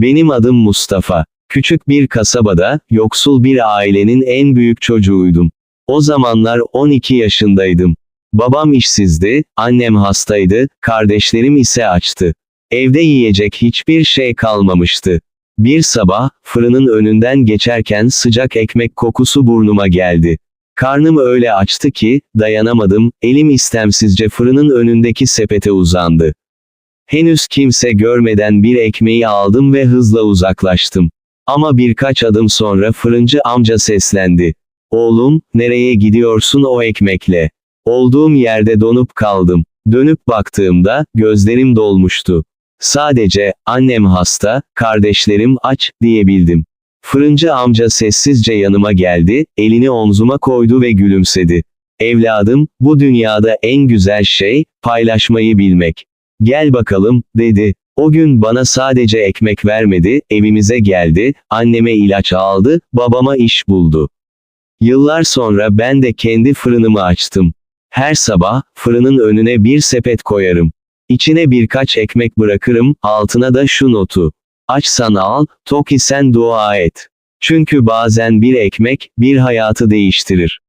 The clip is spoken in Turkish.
Benim adım Mustafa. Küçük bir kasabada, yoksul bir ailenin en büyük çocuğuydum. O zamanlar 12 yaşındaydım. Babam işsizdi, annem hastaydı, kardeşlerim ise açtı. Evde yiyecek hiçbir şey kalmamıştı. Bir sabah, fırının önünden geçerken sıcak ekmek kokusu burnuma geldi. Karnım öyle açtı ki, dayanamadım, elim istemsizce fırının önündeki sepete uzandı. Henüz kimse görmeden bir ekmeği aldım ve hızla uzaklaştım. Ama birkaç adım sonra fırıncı amca seslendi. Oğlum, nereye gidiyorsun o ekmekle? Olduğum yerde donup kaldım. Dönüp baktığımda, gözlerim dolmuştu. Sadece, annem hasta, kardeşlerim aç, diyebildim. Fırıncı amca sessizce yanıma geldi, elini omzuma koydu ve gülümsedi. Evladım, bu dünyada en güzel şey, paylaşmayı bilmek. Gel bakalım, dedi. O gün bana sadece ekmek vermedi, evimize geldi, anneme ilaç aldı, babama iş buldu. Yıllar sonra ben de kendi fırınımı açtım. Her sabah, fırının önüne bir sepet koyarım. İçine birkaç ekmek bırakırım, altına da şu notu. Açsan al, tok isen dua et. Çünkü bazen bir ekmek, bir hayatı değiştirir.